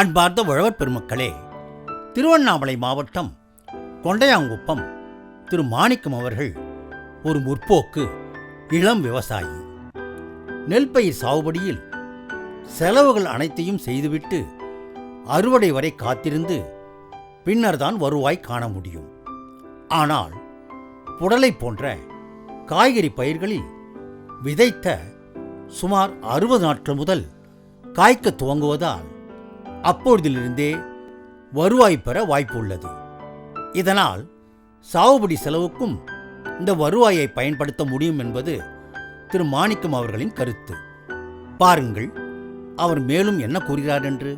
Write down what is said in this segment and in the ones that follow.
அன்பார்ந்த உழவர் பெருமக்களே திருவண்ணாமலை மாவட்டம் கொண்டையாங்குப்பம் திரு மாணிக்கம் அவர்கள் ஒரு முற்போக்கு இளம் விவசாயி. நெல் பயிர் சாகுபடியில் செலவுகள் அனைத்தையும் செய்துவிட்டு அறுவடை வரை காத்திருந்து பின்னர்தான் வருவாய் காண முடியும். ஆனால் புடலை போன்ற காய்கறி பயிர்களில் விதைத்த சுமார் அறுபது நாட்கள் முதல் காய்க்க துவங்குவதால் அப்பொழுதிலிருந்தே வருவாய் பெற வாய்ப்பு உள்ளது இதனால் சாகுபடி செலவுக்கும் இந்த வருவாயை பயன்படுத்த முடியும் என்பது திரு மாணிக்கம் அவர்களின் கருத்து. பாருங்கள் அவர் மேலும் என்ன கூறுகிறார் என்று.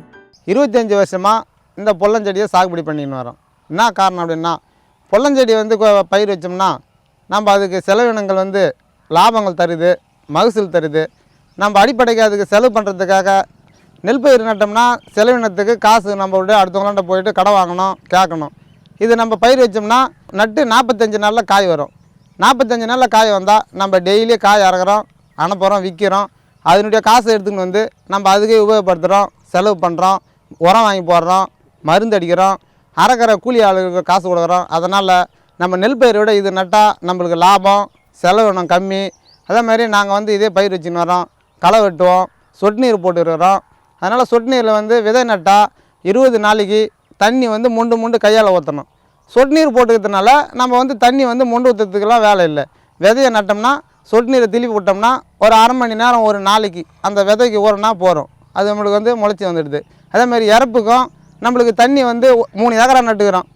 இருபத்தஞ்சி வருஷமாக இந்த பொல்லஞ்செடியை சாகுபடி பண்ணின்னு வரோம். என்ன காரணம் அப்படின்னா பொல்லஞ்செடி வந்து பயிர் வச்சோம்னா நம்ம அதுக்கு செலவினங்கள் வந்து லாபங்கள் தருது மகசூல் தருது. நம்ம அடிப்படைக்கு அதுக்கு செலவு பண்ணுறதுக்காக நெல் பயிர் நட்டோம்னா செலவினத்துக்கு காசு நம்ம அடுத்தவங்களாண்ட போயிட்டு கடை வாங்கணும் கேட்கணும். இது நம்ம பயிர் வச்சோம்னா நட்டு நாற்பத்தஞ்சு நாளில் காய் வரும். நாற்பத்தஞ்சு நாளில் காய் வந்தால் நம்ம டெய்லி காய் இறக்குறோம் அனுப்புகிறோம் விற்கிறோம் அதனுடைய காசை எடுத்துன்னு வந்து நம்ம அதுக்கே உபயோகப்படுத்துகிறோம் செலவு பண்ணுறோம் உரம் வாங்கி போடுறோம் மருந்து அடிக்கிறோம் அறக்கிற கூலி ஆளுக்கு காசு கொடுக்குறோம். அதனால் நம்ம நெல் பயிரோட இது நட்டால் நம்மளுக்கு லாபம் செலவினம் கம்மி. அதே மாதிரி நாங்கள் வந்து இதே பயிர் வச்சுன்னு வரோம் களை வெட்டுவோம் சொட்டு நீர் போட்டுருக்கிறோம் அதனால் சொட்டு நீரில் வந்து விதை நட்டால் இருபது நாளைக்கு தண்ணி வந்து முண்டு முண்டு கையால் ஊற்றணும் சொட்டு நீர் போட்டுக்கிறதுனால நம்ம வந்து தண்ணி வந்து முண்டு ஊற்றுறதுக்கெல்லாம் வேலை இல்லை. விதையை நட்டோம்னா சொட்டு நீரை திருப்பி விட்டோம்னா ஒரு அரை மணி நேரம் ஒரு நாளைக்கு அந்த விதைக்கு ஊறனா போகிறோம் அது நம்மளுக்கு வந்து முளைச்சி வந்துடுது. அதேமாதிரி இறப்புக்கும் நம்மளுக்கு தண்ணி வந்து மூணு ஏக்கரா நட்டுக்கிறோம்.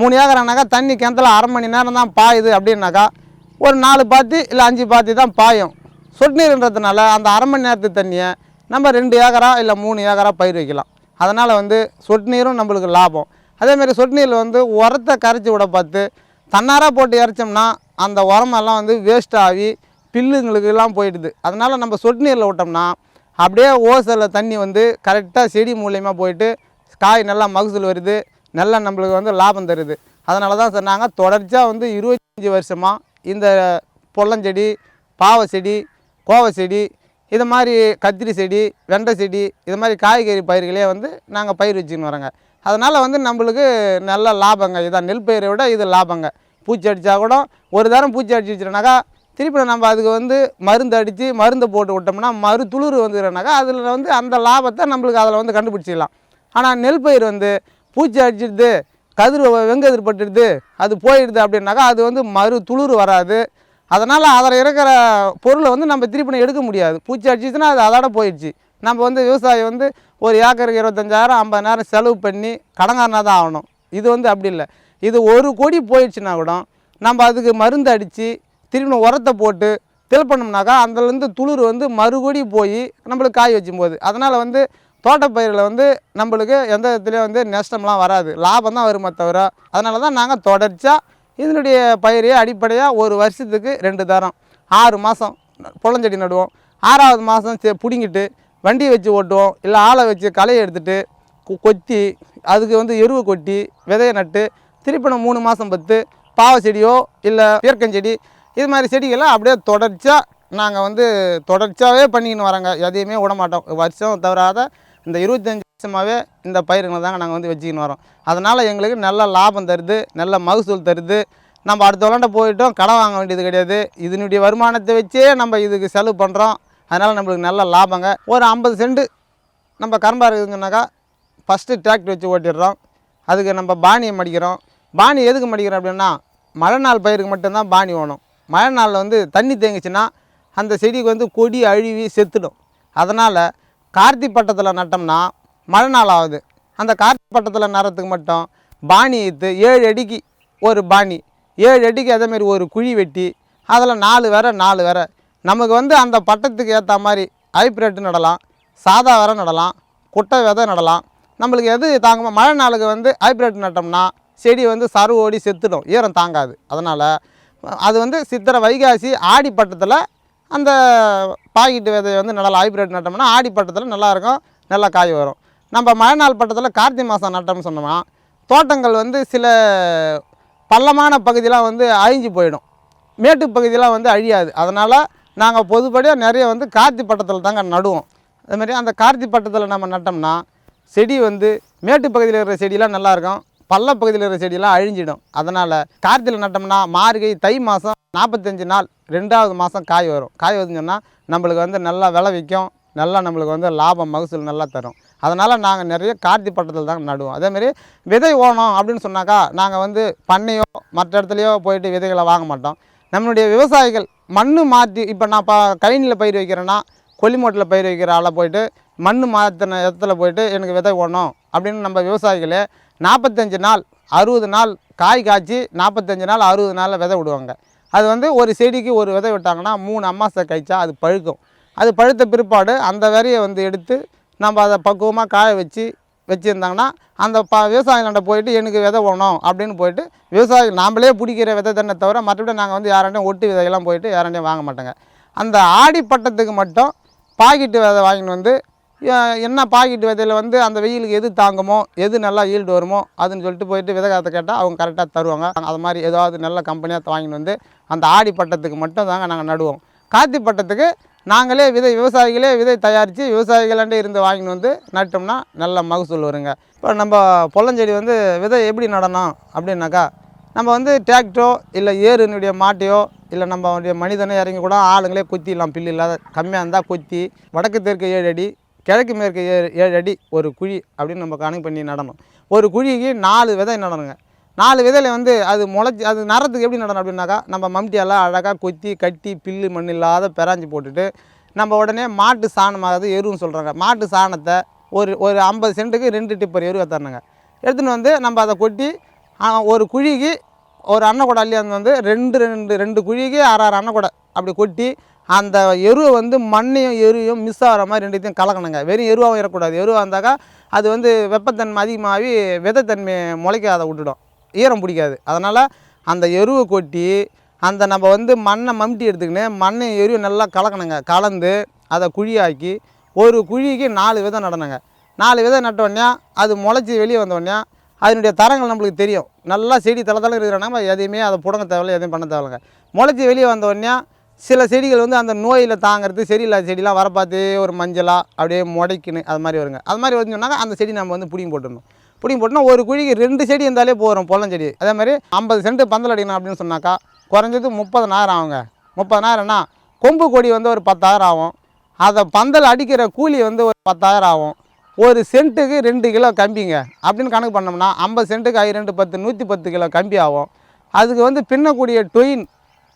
மூணு ஏக்கரானாக்கா தண்ணி கிணத்துல அரை மணி நேரம் தான் பாயுது அப்படின்னாக்கா ஒரு நாலு பாத்தி இல்லை அஞ்சு பாத்தி தான் பாயும். சொட்டு நீர்ன்றதுனால அந்த அரை மணி நேரத்து தண்ணியை நம்ம ரெண்டு ஏக்கரா இல்லை மூணு ஏக்கரா பயிர் வைக்கலாம். அதனால் வந்து சொட்டு நீரும் நம்மளுக்கு லாபம். அதேமாரி சொட்டு நீரில் வந்து உரத்தை கரைச்சி விட பார்த்து தன்னாராக போட்டு இறைச்சோம்னா அந்த உரமெல்லாம் வந்து வேஸ்ட் ஆகி பில்லுங்களுக்கெல்லாம் போயிடுது. அதனால் நம்ம சொட்டு நீரில் விட்டோம்னா அப்படியே ஓசலில் தண்ணி வந்து கரெக்டாக செடி மூலியமாக போயிட்டு காய் நல்லா மகசூல் வருது நல்லா நம்மளுக்கு வந்து லாபம் தருது. அதனால தான் சொன்னாங்க தொடர்ச்சியாக வந்து இருபத்தஞ்சி வருஷமாக இந்த பொள்ளஞ்செடி பாவை செடி கோவை செடி இது மாதிரி கத்திரி செடி வெண்டை செடி இது மாதிரி காய்கறி பயிர்களே வந்து நாங்கள் பயிர் வச்சுன்னு வரோங்க. அதனால் வந்து நம்மளுக்கு நல்ல லாபங்க. இதான் நெல் பயிரை விட இது லாபங்க. பூச்சி அடித்தா கூட ஒரு தரம் பூச்சி அடிச்சு திருப்பி நம்ம அதுக்கு வந்து மருந்து அடித்து மருந்து போட்டு விட்டோம்னா மறு துளிர் வந்துக்கிறனாக்கா அதில் வந்து அந்த லாபத்தை நம்மளுக்கு அதில் வந்து கண்டுபிடிச்சிக்கலாம் ஆனால் நெல் பயிர் வந்து பூச்சி அடிச்சிடுது கதிர் வெங்கதிர் பட்டுடுது அது போயிடுது அப்படின்னாக்கா அது வந்து மறு துளிர் வராது. அதனால் அதில் இருக்கிற பொருளை வந்து நம்ம திருப்பி எடுக்க முடியாது. பூச்சி அடிச்சிச்சுன்னா அது அதோட போயிடுச்சு. நம்ம வந்து விவசாயி வந்து ஒரு ஏக்கருக்கு இருபத்தஞ்சாயிரம் ஐம்பதாயிரம் செலவு பண்ணி கடங்காரனாக தான் ஆகணும். இது வந்து அப்படி இல்லை. இது ஒரு கோடி போயிடுச்சுன்னா கூட நம்ம அதுக்கு மருந்து அடித்து திரும்ப உரத்தை போட்டு தில் பண்ணோம்னாக்கா அதுலேருந்து துளிர் வந்து மறுபடி போய் நம்மளுக்கு காய் வச்சும் போது அதனால் வந்து தோட்டப்பயிரில் வந்து நம்மளுக்கு எந்த விதத்துலேயும் வந்து நஷ்டம்லாம் வராது. லாபம் தான் வருமே தவிர அதனால தான் நாங்கள் தொடர்ச்சியாக இதனுடைய பயிரையே அடிப்படையாக ஒரு வருஷத்துக்கு ரெண்டு தரம். ஆறு மாதம் புலஞ்செடி நடுவோம். ஆறாவது மாதம் சே பிடுங்கிட்டு வண்டி வச்சு ஓட்டுவோம். இல்லை ஆளை வச்சு களையை எடுத்துட்டு கொ- கொத்தி அதுக்கு வந்து எருவு கொட்டி விதையை நட்டு திருப்பி மூணு மாதம் பத்து பாவை செடியோ இல்லை பீர்க்கஞ்செடி இது மாதிரி செடிகளை அப்படியே தொடர்ச்சியாக நாங்கள் வந்து தொடர்ச்சியாகவே பண்ணிக்கின்னு வரோங்க. எதையுமே விட மாட்டோம் வருஷம் தவறாத இந்த இருபத்தஞ்சி வருஷமாகவே இந்த பயிர்களை தாங்க நாங்கள் வந்து வச்சுக்கின்னு வரோம். அதனால் எங்களுக்கு நல்ல லாபம் தருது நல்ல மகசூல் தருது. நம்ம அடுத்த விளாண்ட போயிட்டோம் கடன் வாங்க வேண்டியது கிடையாது. இதனுடைய வருமானத்தை வச்சே நம்ம இதுக்கு செலவு பண்ணுறோம் அதனால் நம்மளுக்கு நல்ல லாபங்க. ஒரு ஐம்பது சென்ட் நம்ம கரம்பாக இருக்குதுன்னாக்கா ஃபஸ்ட்டு டிராக்டர் வச்சு ஓட்டிடுறோம். அதுக்கு நம்ம பாணியை மடிக்கிறோம். பாணி எதுக்கு மடிக்கிறோம் அப்படின்னா மழை நாள் பயிருக்கு மட்டும்தான் பாணி வேணும் மழை நாளில் வந்து தண்ணி தேங்கிச்சுன்னா அந்த செடிக்கு வந்து கொடி அழுவி செத்துடும். அதனால் கார்த்தி பட்டத்தில் நட்டோம்னா மழை நாள் ஆகுது அந்த காற்று பட்டத்தில் நடுறதுக்கு மட்டும் பாணி இத்து ஏழு அடிக்கு ஒரு பாணி ஏழு அடிக்கு அதேமாரி ஒரு குழி வெட்டி அதில் நாலு வேற நாலு வேற நமக்கு வந்து அந்த பட்டத்துக்கு ஏற்ற மாதிரி ஹைப்ரேட்டு நடலாம் சாதா வேற நடலாம் குட்டை விதை நடலாம். நம்மளுக்கு எது தாங்குமோ மழை நாளுக்கு வந்து ஹைப்ரேட் நட்டோம்னா செடி வந்து சரு ஓடி செத்துடும் ஈரம் தாங்காது. அதனால் அது வந்து சித்திரை வைகாசி ஆடி பட்டத்தில் அந்த பாக்கெட்டு விதையை வந்து நல்லா ஹைப்ரேட் நட்டோம்னா ஆடி பட்டத்தில் நல்லாயிருக்கும் நல்லா காய் வரும். நம்ம மழை நாள் பட்டத்தில் கார்த்திகை மாதம் நட்டோம்னு சொன்னோம்னா தோட்டங்கள் வந்து சில பள்ளமான பகுதியெலாம் வந்து அழிஞ்சு போயிடும். மேட்டு பகுதியெலாம் வந்து அழியாது. அதனால் நாங்கள் பொதுப்படியாக நிறைய வந்து கார்த்தி பட்டத்தில் தாங்க நடுவோம். அதுமாதிரி அந்த கார்த்தி பட்டத்தில் நம்ம நட்டோம்னா செடி வந்து மேட்டு பகுதியில் இருக்கிற செடியெலாம் நல்லாயிருக்கும் பள்ள பகுதியில் இருக்கிற செடியெல்லாம் அழிஞ்சிடும். அதனால் கார்த்தியில் நட்டோம்னா மார்கை தை மாதம் நாற்பத்தஞ்சு நாள் ரெண்டாவது மாதம் காய் வரும். காய் வருதுன்னு சொன்னால் நம்மளுக்கு வந்து நல்லா விளைவிக்கும். நல்லா நம்மளுக்கு வந்து லாபம் மகசூல் நல்லா தரும். அதனால் நாங்கள் நிறைய கார்த்தி பட்டத்தில் தான் நடுவோம். அதேமாரி விதை ஓணும் அப்படின்னு சொன்னாக்கா நாங்கள் வந்து பண்ணையோ மற்ற இடத்துலையோ போயிட்டு விதைகளை வாங்க மாட்டோம். நம்மளுடைய விவசாயிகள் மண் மாற்றி இப்போ நான் இப்போ கழனியில் பயிர் வைக்கிறேன்னா கொல்லிமோட்டில் பயிர் வைக்கிற ஆளை போயிட்டு மண் மாற்றின இடத்துல போயிட்டு எனக்கு விதை ஓடணும் அப்படின்னு நம்ம விவசாயிகளே நாற்பத்தஞ்சு நாள் அறுபது நாள் காய் காய்ச்சி நாற்பத்தஞ்சு நாள் அறுபது நாளில் விதை விடுவாங்க. அது வந்து ஒரு செடிக்கு ஒரு விதை விட்டாங்கன்னா மூணு அம்மாசை கழிச்சா அது பழுக்கும். அது பழுத்த பிற்பாடு அந்த விதையை வந்து எடுத்து நம்ம அதை பக்குவமாக காய வச்சு வச்சுருந்தாங்கன்னா அந்த ப விவசாயிகள்கிட்ட போயிட்டு எனக்கு விதை வேணும் அப்படின்னு போயிட்டு விவசாயி நாம்ளே பிடிக்கிற விதை தண்ணை தவிர மற்றபடி நாங்கள் வந்து யாராண்டையும் ஒட்டு விதையெல்லாம் போயிட்டு யாராண்டையும் வாங்க மாட்டோங்க. அந்த ஆடி பட்டத்துக்கு மட்டும் பாக்கெட்டு விதை வாங்கிட்டு வந்து என்ன பாக்கெட்டு விதையில் வந்து அந்த வெயிலுக்கு எது தாங்குமோ எது நல்லா ஈல்டு வருமோ? அதுன்னு சொல்லிட்டு போயிட்டு விதகாரத்தை கேட்டால் அவங்க கரெக்டாக தருவாங்க. அது மாதிரி ஏதாவது நல்ல கம்பெனியாக வாங்கிட்டு வந்து அந்த ஆடி பட்டத்துக்கு மட்டும் தாங்க நாங்கள் நடுவோம். காத்தி பட்டத்துக்கு நாங்களே விதை விவசாயிகளே விதை தயாரித்து விவசாயிகளாண்டே இருந்து வாங்கிட்டு வந்து நட்டோம்னா நல்ல மகசூல் வருங்க. இப்போ நம்ம பொல்லஞ்செடி வந்து விதை எப்படி நடணும் அப்படின்னாக்கா நம்ம வந்து டிராக்டரோ இல்லை ஏறுனுடைய மாட்டையோ இல்லை நம்ம மனிதனே இறங்கி கூட ஆளுங்களே குத்திடலாம் பில்லு இல்லாத கம்மியாக இருந்தால் குத்தி வடக்கு தெற்கு ஏழு அடி கிழக்கு மேற்கு ஏழு ஏழு அடி ஒரு குழி அப்படின்னு நம்ம கணக்கு பண்ணி நடணும். ஒரு குழிக்கு நாலு விதை நடணுங்க. நாலு விதையில வந்து அது முளைச்சி அது நரத்துக்கு எப்படி நடணும் அப்படின்னாக்கா நம்ம மம்டியெல்லாம் அழகாக கொத்தி கட்டி பில்லு மண் இல்லாத பெராஞ்சி போட்டுட்டு நம்ம உடனே மாட்டு சாணமாவது எருவுன்னு சொல்கிறாங்க மாட்டு சாணத்தை ஒரு ஒரு ஐம்பது சென்ட்டுக்கு ரெண்டு டிப்பர் எருவை தரணுங்க எடுத்துன்னு வந்து நம்ம அதை கொட்டி ஒரு குழிக்கு ஒரு அன்னக்கூடை அள்ளியாந்து வந்து ரெண்டு ரெண்டு ரெண்டு குழிக்கு ஆறு ஆறு அன்னக்கூடை அப்படி கொட்டி அந்த எருவை வந்து மண்ணையும் எருவையும் மிஸ் ஆகிற மாதிரி ரெண்டுத்தையும் கலக்கணுங்க. வெறும் எருவாகவும் இருக்கக்கூடாது எருவாக இருந்தாக்கா அது வந்து வெப்பத்தன்மை அதிகமாகி விதைத்தன்மை முளைக்காத விட்டுடும். ஈரம் பிடிக்காது. அதனால் அந்த எருவை கொட்டி அந்த நம்ம வந்து மண்ணை மம்டி எடுத்துக்கின்னு மண்ணை எருவை நல்லா கலக்கணுங்க. கலந்து அதை குழியாக்கி ஒரு குழிக்கு நாலு விதம் நடணுங்க. நாலு விதம் நட்டோடனே அது முளைச்சி வெளியே வந்தோடனே அதனுடைய தரங்கள் நம்மளுக்கு தெரியும். நல்லா செடி தலை தலை இருக்கிற நம்ம எதையுமே அதை புடங்க தேவையில்ல எதையும் பண்ண தேவையில்லைங்க. முளைச்சி வெளியே வந்தோடனே சில செடிகள் வந்து அந்த நோயில் தாங்கிறது சரியில்லாத செடிலாம் வர பார்த்து ஒரு மஞ்சளாக அப்படியே முடைக்குன்னு அது மாதிரி வருங்க. அது மாதிரி வந்து சொன்னாங்க அந்த செடி நம்ம வந்து பிடிங்கி போட்டுடணும். பிடிங்க போட்டோம்னா ஒரு குழிக்கு ரெண்டு செடி இருந்தாலே போகிறோம் செடி. அதே மாதிரி ஐம்பது சென்ட் பந்தல் அடிக்கணும் அப்படின்னு சொன்னாக்கா குறைஞ்சது முப்பதனாயிரம் ஆகுங்க. முப்பதனாயிரம்னா கொம்பு கொடி வந்து ஒரு பத்தாயிரம் ஆகும். அதை பந்தல் அடிக்கிற கூலி வந்து ஒரு பத்தாயிரம் ஆகும். ஒரு சென்ட்டுக்கு ரெண்டு கிலோ கம்பிங்க. அப்படின்னு கணக்கு பண்ணோம்னா ஐம்பது சென்ட்டுக்கு ஐ ரெண்டு பத்து நூற்றி பத்து கிலோ கம்பி ஆகும். அதுக்கு வந்து பின்னக்கூடிய டொயின்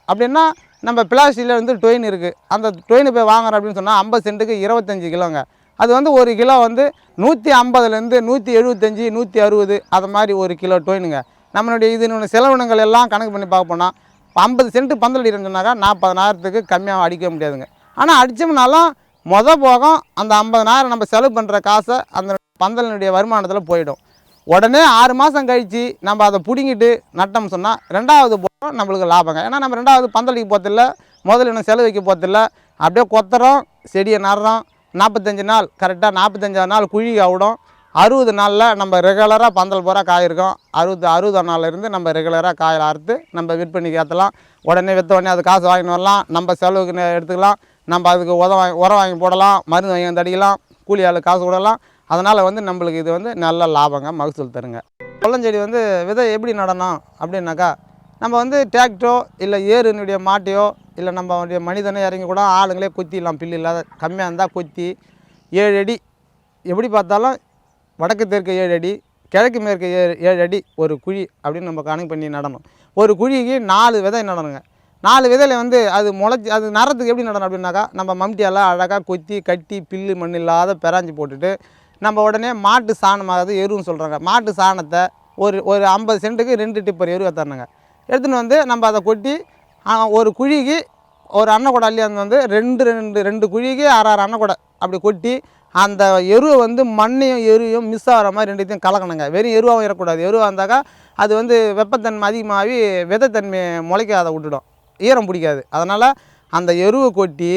அப்படின்னா நம்ம பிளாஸ்டிக்கில் வந்து டொயின் இருக்குது அந்த டொயினை போய் வாங்குறோம் அப்படின்னு சொன்னால் ஐம்பது சென்ட்டுக்கு இருபத்தஞ்சி கிலோங்க. அது வந்து ஒரு கிலோ வந்து நூற்றி ஐம்பதுலேருந்து நூற்றி எழுபத்தஞ்சி நூற்றி அறுபது அது மாதிரி ஒரு கிலோ டோயினுங்க. நம்மளுடைய இதுன்னு செலவினங்கள் எல்லாம் கணக்கு பண்ணி பார்க்க போனால் ஐம்பது சென்ட் பந்தல் அடிக்கிறோம்னு சொன்னாக்கா நாற்பதனாயிரத்துக்கு கம்மியாக அடிக்க முடியாதுங்க. ஆனால் அடித்தோம்னாலும் மொத போகம் அந்த ஐம்பதனாயிரம் நம்ம செலவு பண்ணுற காசை அந்த பந்தலினுடைய வருமானத்தில் போயிடும். உடனே ஆறு மாதம் கழித்து நம்ம அதை பிடுங்கிட்டு நட்டோம் சொன்னால் ரெண்டாவது போகம் நம்மளுக்கு லாபங்க. ஏன்னா நம்ம ரெண்டாவது பந்தலிக்கு போகிறதில்ல முதல்ல இன்னும் செலவு வைக்க போகிறதில்ல அப்படியே கொத்துறோம் செடியை நடுறோம் நாற்பத்தஞ்சு நாள் கரெக்டாக நாற்பத்தஞ்சாவது நாள் குழி ஆகிடும் அறுபது நாளில் நம்ம ரெகுலராக பந்தல் பூரா காயிருக்கோம். அறுபது அறுபதாம் நாள்லேருந்து நம்ம ரெகுலராக காயில் அறுத்து நம்ம விற்பனைக்கு ஏற்றலாம். உடனே விற்ற உடனே அது காசு வாங்கிட்டு வரலாம். நம்ம செலவுக்கு எடுத்துக்கலாம். நம்ம அதுக்கு உதவ வாங்கி உரம் வாங்கி போடலாம். மருந்து வாங்கி வந்து அடிக்கலாம். கூலி ஆளு காசு கொடுக்கலாம். அதனால் வந்து நம்மளுக்கு இது வந்து நல்ல லாபங்க மகசூல் தருங்க. கொல்லஞ்செடி வந்து விதை எப்படி நடணும் அப்படின்னாக்கா நம்ம வந்து டிராக்டரோ இல்லை ஏறுனுடைய மாட்டையோ இல்லை நம்ம மனிதனோ இறங்கி கூட ஆளுங்களே குத்திடலாம் பில்லு இல்லாத கம்மியாக இருந்தால் கொத்தி ஏழு அடி எப்படி பார்த்தாலும் வடக்கு தெற்கு ஏழு அடி கிழக்கு மேற்கு ஏழு ஏழு அடி ஒரு குழி அப்படின்னு நம்ம கணக்கு பண்ணி நடணும். ஒரு குழிக்கு நாலு விதை நடணுங்க. நாலு விதையில வந்து அது முளைச்சி அது நரத்துக்கு எப்படி நடணும் அப்படின்னாக்கா நம்ம மம்டியெல்லாம் அழகாக கொத்தி கட்டி பில்லு மண் இல்லாத பெராஞ்சி போட்டுட்டு நம்ம உடனே மாட்டு சாணமாவது எருன்னு சொல்கிறாங்க மாட்டு சாணத்தை ஒரு ஒரு ஐம்பது சென்ட்டுக்கு ரெண்டு டிப்பர் எருவை தரணுங்க எடுத்துன்னு வந்து நம்ம அதை கொட்டி ஒரு குழிக்கு ஒரு அன்னக்கூடை அள்ளியாந்து வந்து ரெண்டு ரெண்டு ரெண்டு குழிக்கு ஆறு ஆறு அன்னக்கூடை அப்படி கொட்டி அந்த எருவை வந்து மண்ணையும் எருவையும் மிஸ் ஆகிற மாதிரி ரெண்டுத்தையும் கலக்கணுங்க. வெறும் எருவாகவும் இருக்கக்கூடாது. எருவாக இருந்தாக்கா அது வந்து வெப்பத்தன்மை அதிகமாகி விதைத்தன்மை முளைக்காத விட்டுடும். ஈரம் பிடிக்காது. அதனால் அந்த எருவை கொட்டி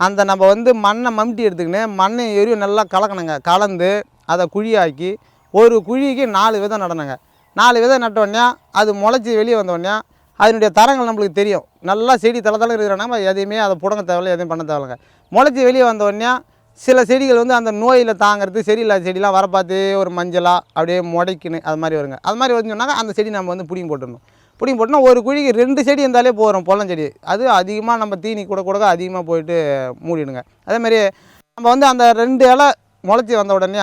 அந்த நம்ம வந்து மண்ணை மம்டி எடுத்துக்கின்னு மண்ணையும் எருவும் நல்லா கலக்கணுங்க. கலந்து அதை குழியாக்கி ஒரு குழிக்கு நாலு விதம் நடணுங்க. நாலு விதை நட்டோடனே அது முளைச்சி வெளியே வந்தோடனே அதனுடைய தரங்கள் நம்மளுக்கு தெரியும். நல்லா செடி தலை தலை இருக்கிற நம்ம எதையுமே அதை புடங்க தேவையில்ல எதையும் பண்ண தேவையில்லைங்க. முளைச்சி வெளியே வந்தோடனே சில செடிகள் வந்து அந்த நோயில் தாங்கிறது சரியில்லாத செடிலாம் வர பார்த்து ஒரு மஞ்சளாக அப்படியே முடைக்குன்னு அது மாதிரி வருங்க. அது மாதிரி வந்துச்சுனாக்கா அந்த செடி நம்ம வந்து பிடிங்கி போட்டுடணும். பிடிங்கி போட்டோம்னா ஒரு குழிக்கு ரெண்டு செடி இருந்தாலே போகிறோம் பொள்ளஞ்செடி அது அதிகமாக நம்ம தீனி கூட கூட அதிகமாக போயிட்டு மூடிடுங்க. அதேமாதிரி நம்ம வந்து அந்த ரெண்டு இலை முளைச்சி வந்த உடனே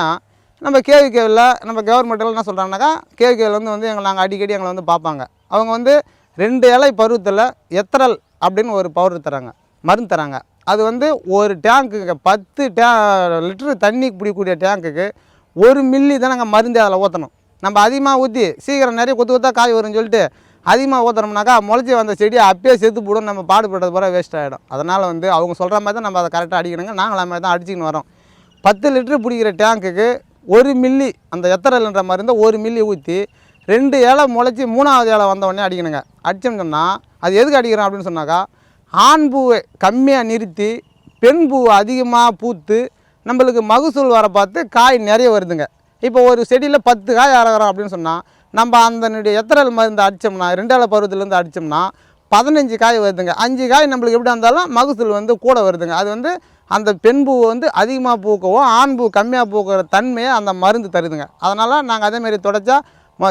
நம்ம கேவிகேவில் நம்ம கவர்மெண்ட்டில் என்ன சொல்கிறாங்கனாக்கா கேவிகேவில் வந்து வந்து எங்களை நாங்கள் அடிக்கடி எங்களை வந்து பார்ப்பாங்க. அவங்க வந்து ரெண்டு இலை பருவத்தில் எத்தரல் அப்படின்னு ஒரு பவுடர் தராங்க மருந்து தராங்க. அது வந்து ஒரு டேங்க்குக்கு பத்து டே லிட்டரு தண்ணி பிடிக்கக்கூடிய டேங்க்குக்கு ஒரு மில்லி தான் நாங்கள் மருந்து அதில் ஊற்றணும் நம்ம அதிகமாக ஊற்றி சீக்கிரம் நிறைய கொத்து கொத்தா காய் வரும்னு சொல்லிட்டு அதிகமாக ஊற்றுறோம்னாக்கா முளைச்சி வந்த செடியை அப்பயே செத்து போடும் நம்ம பாடுபடுறது பூரா வேஸ்ட் ஆகிடும் அதனால் வந்து அவங்க சொல்கிற மாதிரி தான் நம்ம அதை கரெக்டாக அடிக்கணுங்க. நாங்களும் மாதிரி தான் அடிச்சுக்கின்னு வரோம். பத்து லிட்டரு பிடிக்கிற டேங்க்குக்கு ஒரு மில்லி அந்த எத்தரல்ன்ற இருந்தால் ஒரு மில்லி ஊற்றி ரெண்டு இலை முளைச்சி மூணாவது இலை வந்தவொடனே அடிக்கணுங்க. அடிச்சோம்னு சொன்னால் அது எதுக்கு அடிக்கிறோம் அப்படின்னு சொன்னாக்கா ஆண் பூவை கம்மியாக நிறுத்தி பெண் பூ அதிகமாக பூத்து நம்மளுக்கு மகசூல் வர பார்த்து காய் நிறைய வருதுங்க. இப்போ ஒரு செடியில் பத்து காய் அறகிறோம் அப்படின்னு சொன்னால் நம்ம அந்தனுடைய எத்தரல் மருந்து அடித்தோம்னா ரெண்டாவது பருவத்துலேருந்து அடித்தோம்னா பதினஞ்சு காய் வருதுங்க. அஞ்சு காய் நம்மளுக்கு எப்படி இருந்தாலும் மகசூல் வந்து கூட வருதுங்க. அது வந்து அந்த பெண் பூ வந்து அதிகமாக பூக்கவும் ஆண் பூ கம்மியாக பூக்கிற தன்மையை அந்த மருந்து தருதுங்க. அதனால் நாங்கள் அதேமாரி தொடச்சா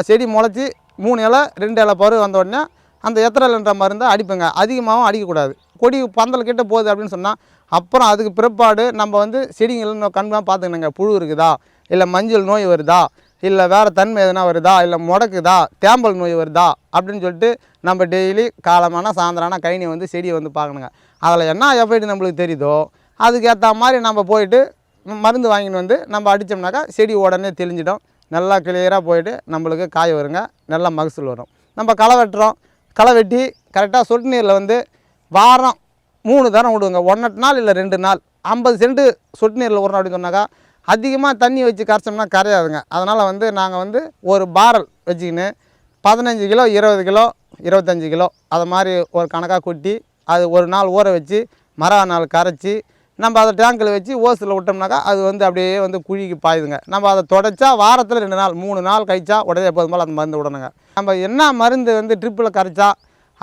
செடி முளைச்சி மூணு இலை ரெண்டு இலை பருவம் வந்த உடனே அந்த எத்திரல்ன்ற மருந்தை அடிப்பேங்க. அதிகமாகவும் அடிக்கக்கூடாது. கொடி பந்தல் கிட்ட போகுது அப்படின்னு சொன்னால் அப்புறம் அதுக்கு பிற்பாடு நம்ம வந்து செடிங்கள் கண்பாக பார்த்துக்கணுங்க. புழு இருக்குதா? இல்லை மஞ்சள் நோய் வருதா? இல்லை வேறு தன்மை எதுனா வருதா? இல்லை முடக்குதா? தேம்பல் நோய் வருதா? அப்படின்னு சொல்லிட்டு நம்ம டெய்லி காலமான சாயந்தரமான கைனி வந்து செடியை வந்து பார்க்கணுங்க. அதில் என்ன எஃபெக்ட் நம்மளுக்கு தெரியுதோ அதுக்கேற்ற மாதிரி நம்ம போயிட்டு மருந்து வாங்கின்னு வந்து நம்ம அடித்தோம்னாக்கா செடி உடனே தெளிஞ்சிடும். நல்லா கிளியராக போயிட்டு நம்மளுக்கு காய் வருங்க. நல்லா மகசூல் வரும். நம்ம களை வெட்டுறோம். களை வெட்டி கரெக்டாக சொட்டு நீரில் வந்து வாரம் மூணு தரம் விடுவோங்க ஒன்றெட்டு நாள் இல்லை ரெண்டு நாள். ஐம்பது சென்ட் சொட்டு நீரில் விடணும் அப்படின்னு சொன்னாக்கா அதிகமாக தண்ணி வச்சு கரைச்சோம்னா கரையாதுங்க. அதனால் வந்து நாங்கள் வந்து ஒரு பாரல் வச்சுக்கின்னு பதினஞ்சு கிலோ இருபது கிலோ இருபத்தஞ்சி கிலோ அதை மாதிரி ஒரு கணக்காக கொட்டி அது ஒரு நாள் ஊற வச்சு மரா நாள் கரைச்சி நம்ம அதை டேங்கில் வச்சு ஓஸில் விட்டோம்னாக்கா அது வந்து அப்படியே வந்து குழிக்கு பாயுதுங்க. நம்ம அதை தொடச்சா வாரத்தில் ரெண்டு நாள் மூணு நாள் கழிச்சா உடனே எப்போதும் போல் அந்த மருந்து விடணுங்க. நம்ம என்ன மருந்து வந்து ட்ரிப்பில் கரைச்சா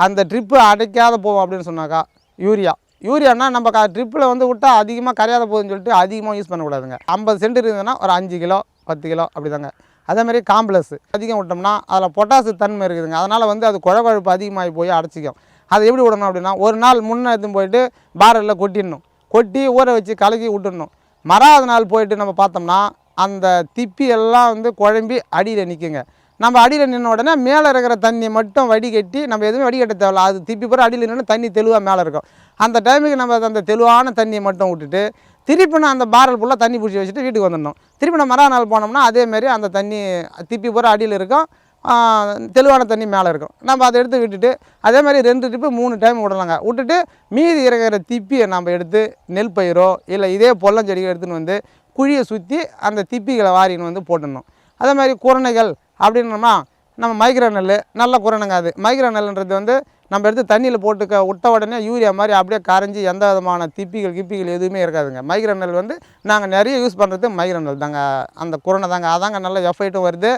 அந்த ட்ரிப்பு அடைக்காத போவோம் அப்படின்னு சொன்னாக்கா யூரியா. யூரியானா நம்ம க ட்ரிப்பில் வந்து விட்டால் அதிகமாக கரையாத போகுதுன்னு சொல்லிட்டு அதிகமாக யூஸ் பண்ணக்கூடாதுங்க ஐம்பது சென்ட் இருந்ததுன்னா ஒரு அஞ்சு கிலோ பத்து கிலோ அப்படி தாங்க அதே மாதிரி காம்ப்ளஸ் அதிகம் விட்டோம்னா அதில் பொட்டாசு தன்மை இருக்குதுங்க. அதனால் வந்து அது குழகுழப்பு அதிகமாகி போய் அடைச்சிக்கும். அதை எப்படி விடணும் அப்படின்னா ஒரு நாள் முன்னே எடுத்துன்னு போயிட்டு பாரலில் கொட்டிடணும். கொட்டி ஊற வச்சு கலக்கி விட்டுடணும் மறாவது நாள் போயிட்டு நம்ம பார்த்தோம்னா அந்த திப்பி எல்லாம் வந்து குழம்பி அடியில் நிற்குங்க நம்ம அடியில் நின்ன உடனே மேலே இருக்கிற தண்ணி மட்டும் வடிகட்டி நம்ம எதுவுமே வடிகட்ட தேவையில்ல. அது திப்பி போகிற அடியில் நின்று தண்ணி தெளிவாக மேலே இருக்கும். அந்த டைமுக்கு நம்ம அந்த தெளிவான தண்ணியை மட்டும் விட்டுட்டு திருப்பி நான் அந்த பாரல் ஃபுல்லாக தண்ணி பிடிச்சி வச்சுட்டு வீட்டுக்கு வந்துடணும். திருப்பி நம்ம மறாநாள் நாள் போனோம்னா அதேமாரி அந்த தண்ணி திப்பி பூரா அடியில் இருக்கும். தெளிவான தண்ணி மேலே இருக்கும். நம்ம அதை எடுத்து விட்டுட்டு அதே மாதிரி ரெண்டு ட்ரிப்பு மூணு டைம் விடலாங்க. விட்டுட்டு மீதி இருக்கிற திப்பியை நம்ம எடுத்து நெல் பயிரோ இல்லை இதே பொல்லஞ்செடியோ எடுத்துன்னு வந்து குழியை சுற்றி அந்த திப்பிகளை வாரின்னு வந்து போட்டுடணும். அதே மாதிரி குரணைகள் அப்படின்னோம்னா நம்ம மைக்ரோ நெல் நல்ல குரணைங்க அது. மைக்ரோ நெல்ன்றது வந்து நம்ம எடுத்து தண்ணியில் போட்டு விட்ட உடனே யூரியா மாதிரி அப்படியே கரைஞ்சி எந்த விதமான திப்பிகள் கிப்பிகள் எதுவுமே இருக்காதுங்க. மைக்ரோ நெல் வந்து நாங்கள் நிறைய யூஸ் பண்ணுறது மைக்ரோ நெல் தாங்க. அந்த குரணை தாங்க அதாங்க நல்ல எஃபைட்டும் வருது.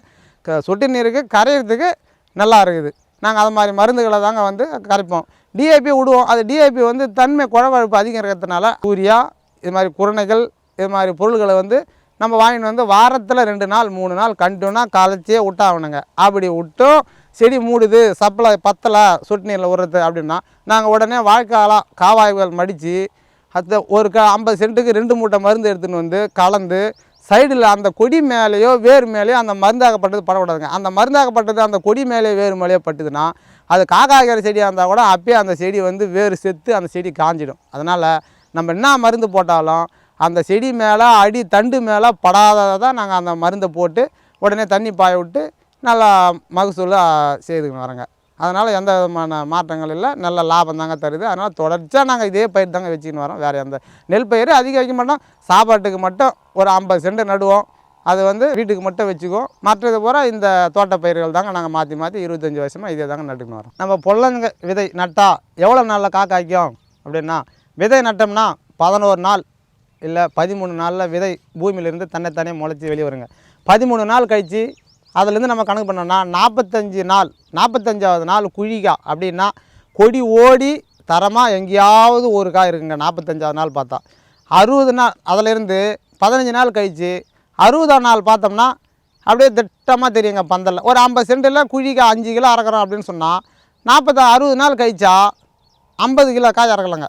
சொட்டு நீருக்கு கரையிறதுக்கு நல்லா இருக்குது. நாங்கள் அது மாதிரி மருந்துகளை தாங்க வந்து கரைப்போம். டிஏபி விடுவோம். அது டிஏபி வந்து தன்மை குழவழப்பு அதிகம் இருக்கிறதுனால யூரியா இது மாதிரி குரணைகள் இது மாதிரி பொருள்களை வந்து நம்ம வாங்கிட்டு வந்து வாரத்தில் ரெண்டு நாள் மூணு நாள் கண்டுனா கலைச்சியே விட்டாகணுங்க. அப்படி விட்டும் செடி மூடுது சப்ளை பத்தலை சொட்டு நீரில் விடுறது அப்படின்னா நாங்கள் உடனே வாழ்க்காலாம் காவாய்கள் மடித்து அது ஒரு க ஐம்பது சென்ட்டுக்கு ரெண்டு மூட்டை மருந்து எடுத்துன்னு வந்து கலந்து சைடில் அந்த கொடி மேலேயோ வேர் மேலேயோ அந்த மருந்தாகப்பட்டது படக்கூடாதுங்க. அந்த மருந்தாகப்பட்டது அந்த கொடி மேலேயோ வேர் மேலேயோ பட்டுதுன்னா அது காக்காய்க்கிற செடியாக இருந்தால் கூட அப்பயே அந்த செடி வந்து வேர் செத்து அந்த செடி காஞ்சிடும். அதனால் நம்ம என்ன மருந்து போட்டாலும் அந்த செடி மேலே அடி தண்டு மேலே படாததை தான் நாங்கள் அந்த மருந்தை போட்டு உடனே தண்ணி பாய விட்டு நல்லா மகசூலாக செய்துக்கணும் வரங்க. அதனால் எந்த விதமான மாற்றங்கள் இல்லை. நல்ல லாபம் தாங்க தருது. அதனால் தொடர்ச்சியாக நாங்கள் இதே பயிர் தாங்க வச்சுக்கின்னு வரோம். வேறு எந்த நெல் பயிர் அதிகம் வைக்க மாட்டோம். சாப்பாட்டுக்கு மட்டும் ஒரு ஐம்பது சென்ட் நடுவோம். அது வந்து வீட்டுக்கு மட்டும் வச்சுக்குவோம். மற்றது பூரா இந்த தோட்ட பயிர்கள் தாங்க நாங்கள் மாற்றி மாற்றி இருபத்தஞ்சி வருஷமாக இதே தாங்க நட்டுக்குன்னு வரோம். நம்ம பொல்லங்க விதை நட்டால் எவ்வளோ நாளில் காக்காய்க்கும் அப்படின்னா விதை நட்டோம்னா பதினோரு நாள் இல்லை பதிமூணு நாளில் விதை பூமியிலேருந்து தன்னைத்தானே முளைச்சி வெளியே வருங்க. பதிமூணு நாள் கழித்து அதுலேருந்து நம்ம கணக்கு பண்ணோம்னா நாற்பத்தஞ்சு நாள் நாற்பத்தஞ்சாவது நாள் குழிக்கா அப்படின்னா கொடி ஓடி தரமாக எங்கேயாவது ஒரு காய் இருக்குங்க நாற்பத்தஞ்சாவது நாள் பார்த்தா. அறுபது நாள் அதிலேருந்து பதினஞ்சு நாள் கழிச்சு அறுபதாம் நாள் பார்த்தோம்னா அப்படியே திட்டமாக தெரியுங்க பந்தலில். ஒரு ஐம்பது சென்டில் குழிக்கு அஞ்சு கிலோ அறக்கிறோம் அப்படின்னு சொன்னால் நாற்பத்தா அறுபது நாள் கழிச்சா ஐம்பது கிலோ காய் இறக்கலாங்க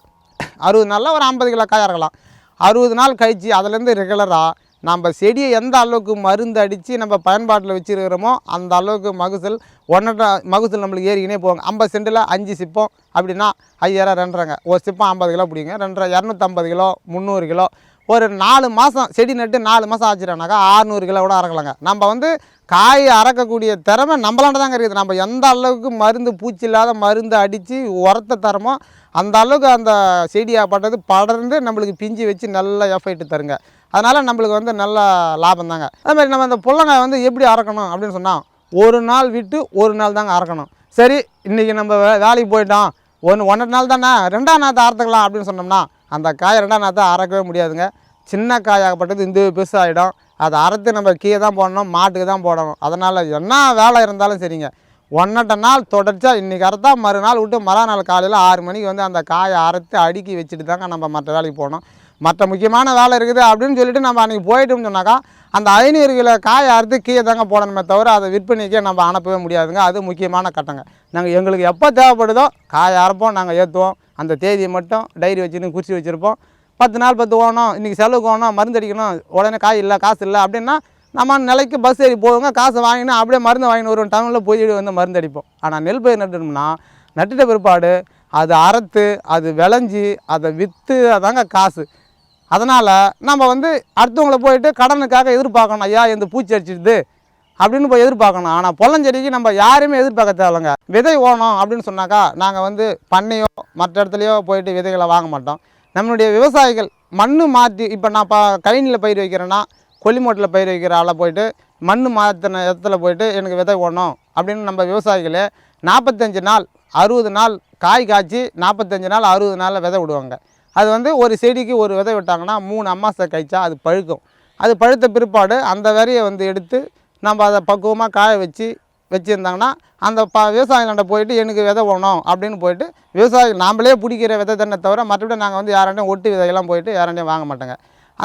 அறுபது நாளில் ஒரு ஐம்பது கிலோ காய் இறக்கலாம் அறுபது நாள் கழிச்சு அதுலேருந்து ரெகுலராக நம்ம செடியை எந்த அளவுக்கு மருந்து அடித்து நம்ம பயன்பாட்டில் வச்சுருக்கிறோமோ அந்த அளவுக்கு மகசூல் ஒன்றரை மகசூல் நம்மளுக்கு ஏறிக்கினே போவாங்க ஐம்பது சென்டில் அஞ்சு சிப்பம் அப்படின்னா ஐயாயிரம் ரெண்டரைங்க. ஒரு சிப்பம் ஐம்பது கிலோ பிடிங்க. ரெண்டரை இரநூத்தம்பது கிலோ முந்நூறு கிலோ. ஒரு நாலு மாதம் செடி நட்டு நாலு மாதம் ஆச்சுட்டானாக்கா ஆறுநூறு கிலோ கூட அறக்கலாங்க. நம்ம வந்து காய் அறக்கக்கூடிய திறமை நம்மளாண்ட தாங்க இருக்குது. நம்ம எந்த அளவுக்கு மருந்து பூச்சி இல்லாத மருந்து அடித்து உரத்தை தரமோ அந்த அளவுக்கு அந்த செடியாகப்பட்டது படர்ந்து நம்மளுக்கு பிஞ்சு வச்சு நல்லா எஃபெக்ட் தருங்க. அதனால் நம்மளுக்கு வந்து நல்ல லாபம் தாங்க. அதுமாதிரி நம்ம அந்த புள்ளங்காய் வந்து எப்படி அறக்கணும் அப்படின்னு சொன்னால் ஒரு நாள் விட்டு ஒரு நாள் தாங்க அறக்கணும். சரி இன்றைக்கி நம்ம வே- வேலைக்கு போயிட்டோம். ஒன்று ஒன்றரை நாள் தானே ரெண்டாம் நாற்று அறுத்துக்கலாம் அப்படின்னு சொன்னோம்னா அந்த காய் ரெண்டாம் நாற்று அறக்கவே முடியாதுங்க. சின்ன காயாகப்பட்டது இந்த பெருசாகிடும் அதை அறுத்து நம்ம கீழே தான் போடணும் மாட்டுக்கு தான் போடணும். அதனால் என்ன வேலை இருந்தாலும் சரிங்க. ஒன்றரை நாள் தொடர்ச்சியாக இன்றைக்கி அறுத்தா மறுநாள் விட்டு மறுநாள் காலையில் ஆறு மணிக்கு வந்து அந்த காயை அறுத்து அடுக்கி வச்சுட்டு தாங்க நம்ம மற்ற வேலைக்கு போகணும். மற்ற முக்கியமான வேலை இருக்குது அப்படின்னு சொல்லிட்டு நம்ம அன்றைக்கி போயிட்டோம்னு சொன்னாக்கா அந்த ஐநூறு கிலோ காயை அறுத்து கீழே தாங்க போடணுமே தவிர அதை விற்பனைக்கே நம்ம அனுப்பவே முடியாதுங்க. அது முக்கியமான கட்டங்க. நாங்கள் எங்களுக்கு எப்போ தேவைப்படுதோ காயை அறுப்போம் நாங்கள் ஏற்றுவோம் அந்த தேதியை மட்டும் டைரி வச்சுன்னு குறித்து வச்சுருப்போம். பத்து நாள் பத்து ஓகணும் இன்றைக்கி செலவுக்கு ஓகணும் மருந்து அடிக்கணும் உடனே காய் இல்லை காசு இல்லை அப்படின்னா நம்ம நிலைக்கு பஸ் ஏறி போவோங்க. காசை வாங்கினா அப்படியே மருந்து வாங்கின்னு வருவோம். டவுனில் போய் வந்து மருந்து அடிப்போம். ஆனால் நெல் பயிர் நட்டுனோம்னா நட்டுட்ட பிற்பாடு அது அறுத்து அது விளைஞ்சி அதை விற்று அதாங்க காசு. அதனால் நம்ம வந்து அடுத்தவங்கள போயிட்டு கடனுக்காக எதிர்பார்க்கணும் ஐயா இந்த பூச்சி அடிச்சிடுது அப்படின்னு போய் எதிர்பார்க்கணும். ஆனால் பொள்ளஞ்செடிக்கு நம்ம யாருமே எதிர்பார்க்க தேவையில்லைங்க. விதை ஓணும் அப்படின்னு சொன்னாக்கா நாங்கள் வந்து பண்ணையோ மற்ற இடத்துலையோ போயிட்டு விதைகளை வாங்க மாட்டோம். நம்மளுடைய விவசாயிகள் மண் மாற்றி இப்போ நான் இப்போ கழனியில் பயிர் வைக்கிறேன்னா கொல்லிமோட்டில் பயிர் வைக்கிற ஆளை போயிட்டு மண் மாற்றின இடத்துல போயிட்டு எனக்கு விதை ஓடணும் அப்படின்னு நம்ம விவசாயிகளே நாற்பத்தஞ்சு நாள் அறுபது நாள் காய் காய்ச்சி நாற்பத்தஞ்சு நாள் அறுபது நாளில் விதை விடுவாங்க. அது வந்து ஒரு செடிக்கு ஒரு விதை விட்டாங்கன்னா மூணு அம்மாசை கழிச்சா அது பழுக்கும். அது பழுத்த பிற்பாடு அந்த விதையை வந்து எடுத்து நம்ம அதை பக்குவமாக காய வச்சு வச்சுருந்தாங்கன்னா அந்த ப விவசாயிகள்கிட்ட போயிட்டு எனக்கு விதை வேணும் அப்படின்னு போயிட்டு விவசாயி நாம்ளே பிடிக்கிற விதை தண்ணை தவிர மற்றபடி நாங்கள் வந்து யாராண்டையும் ஒட்டு விதையெல்லாம் போயிட்டு யாராண்டையும் வாங்க மாட்டோங்க.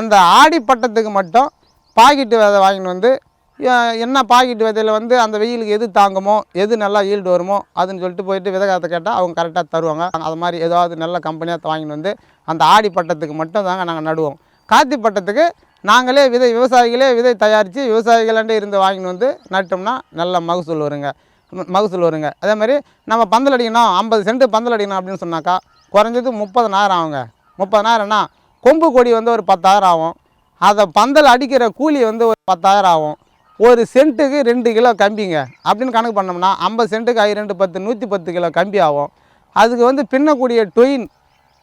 அந்த ஆடி பட்டத்துக்கு மட்டும் பாக்கெட்டு விதை வாங்கிட்டு வந்து என்ன பாக்கெட்டு விதையில் வந்து அந்த வெயிலுக்கு எது தாங்குமோ எது நல்லா ஈல்டு வருமோ அதுன்னு சொல்லிட்டு போயிட்டு விதகாரத்தை கேட்டால் அவங்க கரெக்டாக தருவாங்க. அது மாதிரி ஏதாவது நல்ல கம்பெனியாக வாங்கிட்டு வந்து அந்த ஆடி பட்டத்துக்கு மட்டும் தாங்க நாங்கள் நடுவோம். காத்தி பட்டத்துக்கு நாங்களே விதை விவசாயிகளே விதை தயாரித்து விவசாயிகளாண்டே இருந்து வாங்கிட்டு வந்து நட்டோம்னா நல்ல மகசூல் வருங்க. மகசூல் வருங்க. அதே மாதிரி நம்ம பந்தல் அடிக்கணும் ஐம்பது சென்ட் பந்தல் அடிக்கணும் அப்படின்னு சொன்னாக்கா குறைஞ்சது முப்பதனாயிரம் ஆகுங்க. முப்பதனாயிரம்னா கொம்பு கொடி வந்து ஒரு பத்தாயிரம் ஆகும். அதை பந்தல் அடிக்கிற கூலி வந்து ஒரு பத்தாயிரம் ஆகும். ஒரு சென்ட்டுக்கு ரெண்டு கிலோ கம்பிங்க. அப்படின்னு கணக்கு பண்ணோம்னா ஐம்பது சென்ட்டுக்கு ஐ ரெண்டு பத்து நூற்றி பத்து கிலோ கம்பி ஆகும். அதுக்கு வந்து பின்னக்கூடிய டொயின்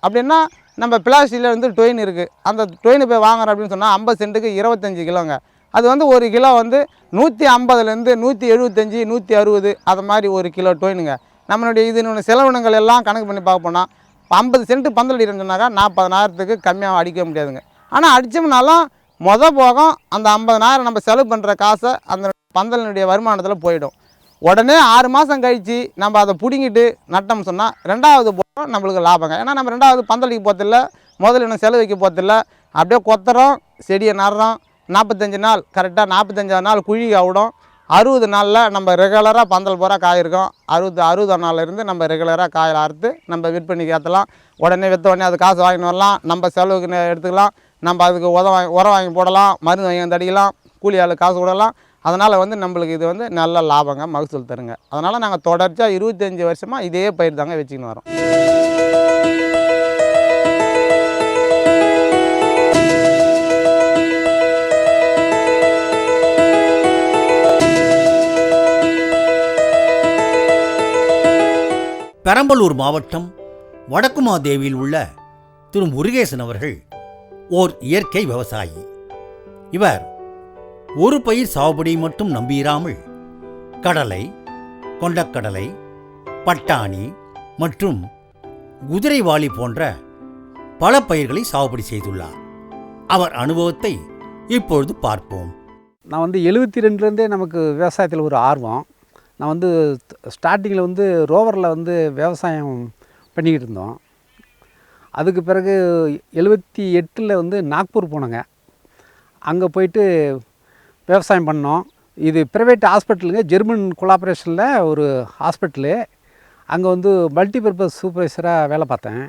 அப்படின்னா நம்ம பிளாஸ்டிக்கில் வந்து டொயின் இருக்குது அந்த டொயினை போய் வாங்குறோம் அப்படின்னு சொன்னால் ஐம்பது சென்ட்டுக்கு இருபத்தஞ்சி கிலோங்க. அது வந்து ஒரு கிலோ வந்து நூற்றி ஐம்பதுலேருந்து நூற்றி எழுபத்தஞ்சி நூற்றி அறுபது அது மாதிரி ஒரு கிலோ டொயினுங்க நம்மளுடைய இதனுடைய செலவினங்கள் எல்லாம் கணக்கு பண்ணி பார்க்க போனால் ஐம்பது சென்ட்டு பந்தல் அடிக்கிறோம்னு சொன்னாக்கா நாற்பதனாயிரத்துக்கு கம்மியாக அடிக்க முடியாதுங்க. ஆனால் அடித்தோம்னாலும் மொதல் போகம் அந்த ஐம்பதனாயிரம் நம்ம செலவு பண்ணுற காசை அந்த பந்தலினுடைய வருமானத்தில் போயிடும். உடனே ஆறு மாதம் கழித்து நம்ம அதை பிடுங்கிட்டு நட்டோம்னு சொன்னால் ரெண்டாவது போகிறோம் நம்மளுக்கு லாபங்க. ஏன்னா நம்ம ரெண்டாவது பந்தலிக்கு போகிறதில்ல முதல்ல இன்னும் செலவு வைக்க போகிறதில்ல அப்படியே கொத்துறோம் செடியை நடுறோம். நாற்பத்தஞ்சு நாள் கரெக்டாக நாற்பத்தஞ்சாவது நாள் குழி ஆகிடும் அறுபது நாளில் நம்ம ரெகுலராக பந்தல் பூரா காயிருக்கோம். அறுபது அறுபதாம் நாள்லேருந்து நம்ம ரெகுலராக காயில் அறுத்து நம்ம விற்பனைக்கு ஏற்றலாம். உடனே விற்ற உடனே அது காசு வாங்கிட்டு வரலாம். நம்ம செலவுக்கு எடுத்துக்கலாம். நம்ம அதுக்கு உத வாங்கி உரம் வாங்கி போடலாம் மருந்து வாங்கி வந்து அடிக்கலாம் கூலி ஆள் காசு விடலாம் அதனால் வந்து நம்மளுக்கு இது வந்து நல்ல லாபங்க மகசூல் தருங்க. அதனால் நாங்கள் தொடர்ச்சியாக இருபத்தஞ்சி வருஷமாக இதே பயிர் தாங்க வச்சுக்கின்னு வரோம். பெரம்பலூர் மாவட்டம் வடக்குமாதேவியில் உள்ள திரு முருகேசன் அவர்கள் ஓர் இயற்கை விவசாயி. இவர் ஒரு பயிர் சாகுபடி மட்டும் நம்பியிராமல் கடலை கொண்டக்கடலை பட்டாணி மற்றும் குதிரைவாளி போன்ற பல பயிர்களை சாகுபடி செய்துள்ளார். அவர் அனுபவத்தை இப்பொழுது பார்ப்போம். நான் வந்து எழுபத்தி ரெண்டுலேருந்தே நமக்கு விவசாயத்தில் ஒரு ஆர்வம். நான் வந்து ஸ்டார்டிங்கில் வந்து ரோவரில் வந்து விவசாயம் பண்ணிக்கிட்டு இருந்தோம். அதுக்கு பிறகு எழுபத்தி எட்டில் வந்து நாக்பூர் போனோங்க. அங்கே போயிட்டு விவசாயம் பண்ணோம். இது ப்ரைவேட் ஹாஸ்பிட்டலுங்க ஜெர்மன் கொலாபரேஷனில் ஒரு ஹாஸ்பிட்டலு அங்கே வந்து மல்டிபர்பஸ் சூப்பர்வைசராக வேலை பார்த்தேன்.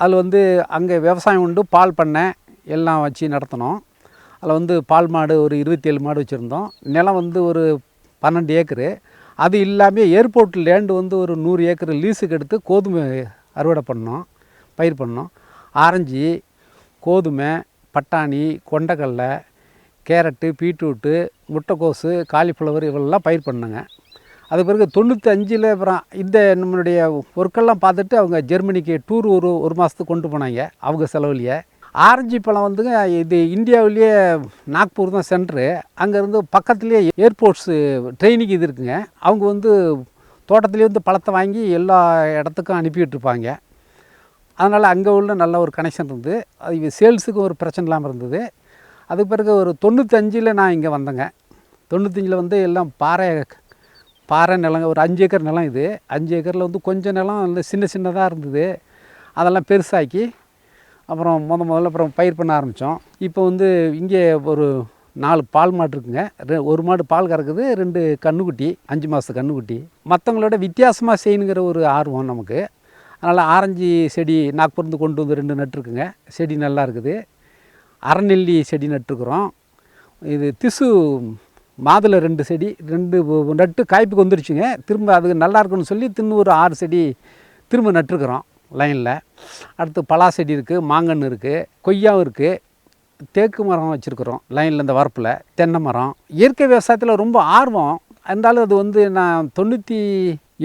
அதில் வந்து அங்கே விவசாயம் உண்டு பால் பண்ணை எல்லாம் வச்சு நடத்தினோம். அதில் வந்து பால் மாடு ஒரு இருபத்தேழு மாடு வச்சுருந்தோம். நிலம் வந்து ஒரு பன்னெண்டு ஏக்கரு. அது இல்லாமல் ஏர்போர்ட் லேண்டு வந்து ஒரு நூறு ஏக்கர் லீஸுக்கு எடுத்து கோதுமை அறுவடை பண்ணோம். பயிர் பண்ணோம் ஆரஞ்சு கோதுமை பட்டாணி கொண்டக்கடலை கேரட்டு பீட்ரூட்டு முட்டைக்கோஸு காலிஃப்ளவர் இவெல்லாம் பயிர் பண்ணேங்க அது பிறகு தொண்ணூற்றி அஞ்சில் அப்புறம் இந்த நம்மளுடைய ஒர்க்கெல்லாம் பார்த்துட்டு அவங்க ஜெர்மனிக்கு டூர் ஒரு ஒரு மாதத்துக்கு கொண்டு போனாங்க அவங்க செலவுலையே. ஆரஞ்சு பழம் வந்துங்க இது இந்தியாவிலேயே நாக்பூர் தான் சென்ட்ரு. அங்கேருந்து பக்கத்துலேயே ஏர்போர்ட்ஸு ட்ரெயினுக்கு இது இருக்குங்க. அவங்க வந்து தோட்டத்துலேயே வந்து பழத்தை வாங்கி எல்லா இடத்துக்கும் அனுப்பிவிட்ருப்பாங்க அதனால் அங்கே உள்ள நல்ல ஒரு கனெக்ஷன் இருந்தது. அது சேல்ஸுக்கு ஒரு பிரச்சனை இல்லாமல் இருந்தது. அதுக்கு பிறகு ஒரு தொண்ணூத்தஞ்சில் நான் இங்கே வந்தேங்க. தொண்ணூத்தஞ்சில் வந்து எல்லாம் பாறை பாறை நிலங்க ஒரு அஞ்சு ஏக்கர் நிலம் இது. அஞ்சு ஏக்கரில் வந்து கொஞ்சம் நிலம் வந்து சின்ன சின்னதாக இருந்தது. அதெல்லாம் பெருசாக்கி அப்புறம் முத முதல்ல அப்புறம் பயிர் பண்ண ஆரம்பித்தோம் இப்போ வந்து இங்கே ஒரு நாலு பால் மாடு இருக்குங்க. ரெ- ஒரு மாடு பால் கறக்குது ரெண்டு கன்றுக்குட்டி அஞ்சு மாதத்து கன்றுக்குட்டி மற்றவங்களோட வித்தியாசமாக செய்யணுங்கிற ஒரு ஆர்வம் நமக்கு. அதனால் ஆரஞ்சு செடி நாக்பூர்ந்து கொண்டு வந்து ரெண்டு நட்டுருக்குங்க. செடி நல்லா இருக்குது. அறநெல்லி செடி நட்டுருக்குறோம். இது திசு மாதுளை ரெண்டு செடி ரெண்டு நட்டு காய்ப்புக்கு வந்துருச்சுங்க. திரும்ப அது நல்லா இருக்குன்னு சொல்லி தின்னு ஒரு ஆறு செடி திரும்ப நட்டுருக்குறோம் லைனில். அடுத்து பலா செடி இருக்குது மாங்கன்று இருக்குது கொய்யாவும் இருக்குது தேக்கு மரம் வச்சுருக்குறோம் லைனில் இந்த வரப்பில் தென்னை மரம். இயற்கை விவசாயத்தில் ரொம்ப ஆர்வம். இருந்தாலும் அது வந்து நான் தொண்ணூற்றி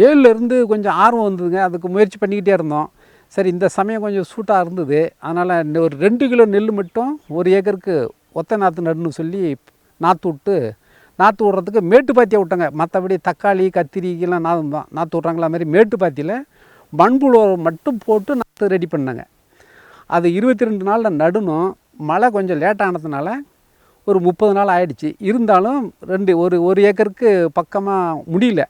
ஏழுலேருந்து கொஞ்சம் ஆர்வம் வந்ததுங்க. அதுக்கு முயற்சி பண்ணிக்கிட்டே இருந்தோம். சரி இந்த சமயம் கொஞ்சம் சூட்டாக இருந்தது. அதனால் ஒரு ரெண்டு கிலோ நெல் மட்டும் ஒரு ஏக்கருக்கு ஒத்த நாற்று நடுன்னு சொல்லி நாற்று விட்டு நாற்று விட்றதுக்கு மேட்டுப்பாத்தியை விட்டாங்க. மற்றபடி தக்காளி கத்திரிக்கெல்லாம் நா நாற்று விட்றாங்களா மாதிரி மேட்டுப்பாத்தியில் மண்புழு மட்டும் போட்டு நாற்று ரெடி பண்ணேங்க. அது இருபத்தி ரெண்டு நாளில் நடணும். மழை கொஞ்சம் லேட்டானதுனால ஒரு முப்பது நாள் ஆயிடுச்சு. இருந்தாலும் ரெண்டு ஒரு ஒரு ஏக்கருக்கு பக்கமாக முடியல.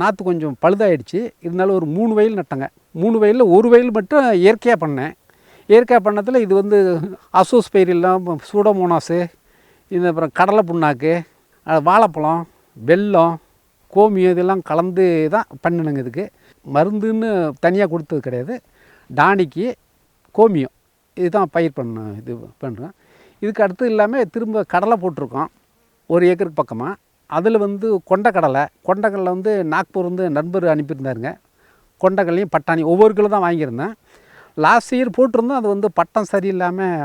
நாற்று கொஞ்சம் பழுதாயிடுச்சு. இருந்தாலும் ஒரு மூணு வயல் நட்டங்க. மூணு வயலில் ஒரு வயல் மட்டும் இயற்கையாக பண்ணேன். இயற்கையாக பண்ணதில் இது வந்து அசோஸ் பயிரெல்லாம் சூடமோனாஸு இந்த அப்புறம் கடலை புண்ணாக்கு வாழைப்பழம் வெல்லம் கோமியம் இதெல்லாம் கலந்து தான் பண்ணினுங்க இதுக்கு. மருந்துன்னு தனியாக கொடுத்தது கிடையாது. டானிக்கு கோமியம். இதுதான் பயிர் பண்ண இது பண்ணுறேன் இதுக்கு அடுத்து இல்லாமல் திரும்ப கடலை போட்டிருக்கோம். ஒரு ஏக்கருக்கு பக்கமாக அதில் வந்து கொண்டக்கடலை. கொண்டக்கடலை வந்து நாக்பூர் வந்து நண்பர் அனுப்பியிருந்தாருங்க. கொண்டக்கடலையும் பட்டாணி ஒவ்வொரு கிலோ தான் வாங்கியிருந்தேன். லாஸ்ட் இயர் போட்டிருந்தோம். அது வந்து பட்டம் சரியில்லாமல்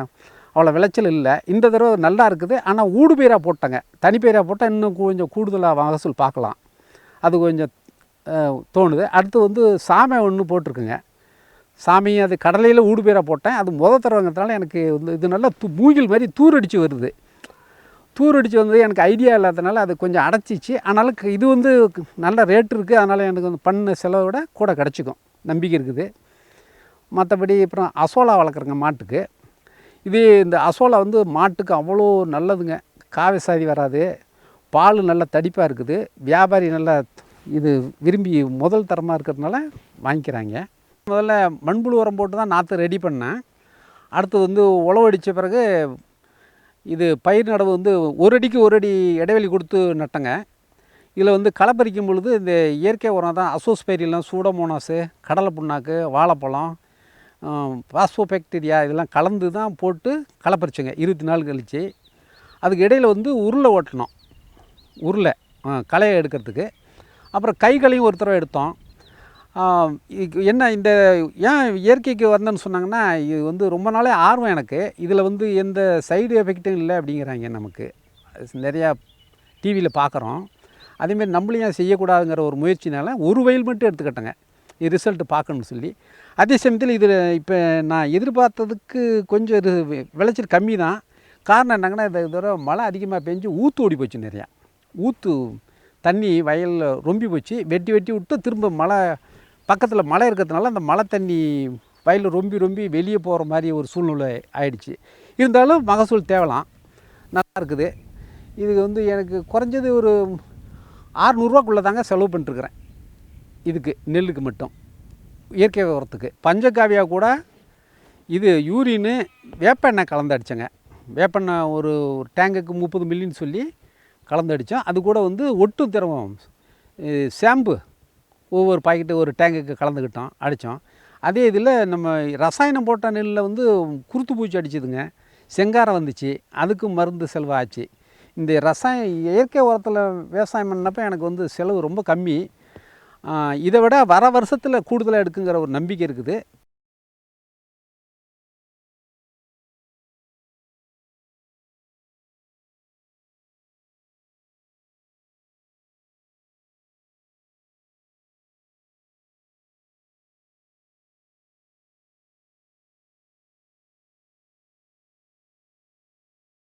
அவ்வளோ விளைச்சல் இல்லை. இந்த தடவை நல்லா இருக்குது. ஆனால் ஊடு பயிராக போட்டேங்க. தனிப்பயிராக போட்டால் இன்னும் கொஞ்சம் கூடுதலாக மகசூல் பார்க்கலாம். அது கொஞ்சம் தோணுது. அடுத்து வந்து சாமை ஒன்று போட்டிருக்குங்க. சாமி அது கடலையில் ஊடு பயிராக போட்டேன். அது முத தடவைங்கிறதுனால எனக்கு வந்து இது நல்லா தூ மூங்கில் மாதிரி தூரடிச்சு வருது. தூரடிச்சு வந்து எனக்கு ஐடியா இல்லாதனால அது கொஞ்சம் அடைச்சிச்சு. ஆனாலும் இது வந்து நல்ல ரேட் இருக்குது அதனால் எனக்கு வந்து பண்ண செலவை விட கூட கிடச்சிக்கும். நம்பிக்கை இருக்குது. மற்றபடி அப்புறம் அசோலா வளர்க்குறேங்க மாட்டுக்கு. இது இந்த அசோலா வந்து மாட்டுக்கு அவ்வளோ நல்லதுங்க. காவிசாதி வராது. பால் நல்ல தடிப்பாக இருக்குது. வியாபாரி நல்லா இது விரும்பி முதல் தரமாக இருக்கிறதுனால வாங்கிக்கிறாங்க. முதல்ல மண்புழு உரம் போட்டு தான் நாற்று ரெடி பண்ணேன். அடுத்து வந்து உழவடித்த பிறகு இது பயிர் நடவு வந்து ஒரு அடிக்கு ஒரு அடி இடைவெளி கொடுத்து நட்டங்க. இதில் வந்து களை பறிக்கும் பொழுது இந்த இயற்கை உரம் தான் அசோஸ் பயிரெல்லாம் சூடோமோனாஸு கடலை புண்ணாக்கு வாழைப்பழம் பாஸ்போபாக்டீரியா இதெல்லாம் கலந்து தான் போட்டு களை பறிச்சோங்க இருபத்தி நாள் கழிச்சு. அதுக்கு இடையில் வந்து உருளை ஓட்டணும். உருளை களையை எடுக்கிறதுக்கு. அப்புறம் கைகளையும் ஒரு தடவை எடுத்தோம். என்ன இந்த ஏன் இயற்கைக்கு வந்தேன்னு சொன்னாங்கன்னா இது வந்து ரொம்ப நாளே ஆர்வம் எனக்கு. இதில் வந்து எந்த சைடு எஃபெக்ட்டும் இல்லை அப்படிங்கிறாங்க நமக்கு. அது நிறையா டிவியில் பார்க்குறோம் அதேமாரி நம்மளும் ஏன் செய்யக்கூடாதுங்கிற ஒரு முயற்சினால ஒரு வயல் மட்டும் எடுத்துக்கிட்டேங்க. இது ரிசல்ட் பார்க்கணும்னு சொல்லி. அதே சமயத்தில் இதில் இப்போ நான் எதிர்பார்த்ததுக்கு கொஞ்சம் இது விளைச்சல் கம்மி தான் காரணம் என்னங்கன்னா இந்த தடவை மழை அதிகமாக பெஞ்சு ஊற்று ஓடி போச்சு நிறையா. ஊற்று தண்ணி வயலில் ரொம்பி போச்சு. வெட்டி வெட்டி விட்டு திரும்ப மழை பக்கத்தில் மழை இருக்கிறதுனால அந்த மழை தண்ணி வயலில் ரொம்பி ரொம்பி வெளியே போகிற மாதிரி ஒரு சூழ்நிலை ஆயிடுச்சு. இருந்தாலும் மகசூல் தேவலாம். நல்லா இருக்குது. இது வந்து எனக்கு குறைஞ்சது ஒரு ஆறுநூறுவாக்குள்ளே தாங்க செலவு பண்ணிட்டுருக்குறேன். இதுக்கு நெல்லுக்கு மட்டும். இயற்கை உரத்துக்கு. பஞ்சகாவியா கூட இது யூரின்னு வேப்பெண்ணெய் கலந்து அடித்தேங்க வேப்பெண்ணெய் ஒரு ஒரு டேங்குக்கு முப்பது மில்லின்னு சொல்லி கலந்து அடித்தோம் அது கூட வந்து ஒட்டு திரவம் ஷாம்பு ஒவ்வொரு பாக்கெட்டு ஒரு டேங்குக்கு கலந்துக்கிட்டோம் அடித்தோம். அதே இதில் நம்ம ரசாயனம் போட்ட நெல்லில் வந்து குருத்து பூச்சி அடிச்சுதுங்க. செங்காரம் வந்துச்சு அதுக்கு மருந்து செலவாச்சு. இந்த ரசாய இயற்கை உரத்தில் விவசாயம் பண்ணப்போ எனக்கு வந்து செலவு ரொம்ப கம்மி. இதை விட வர வருஷத்தில் கூடுதலாக எடுக்குங்கிற ஒரு நம்பிக்கை இருக்குது.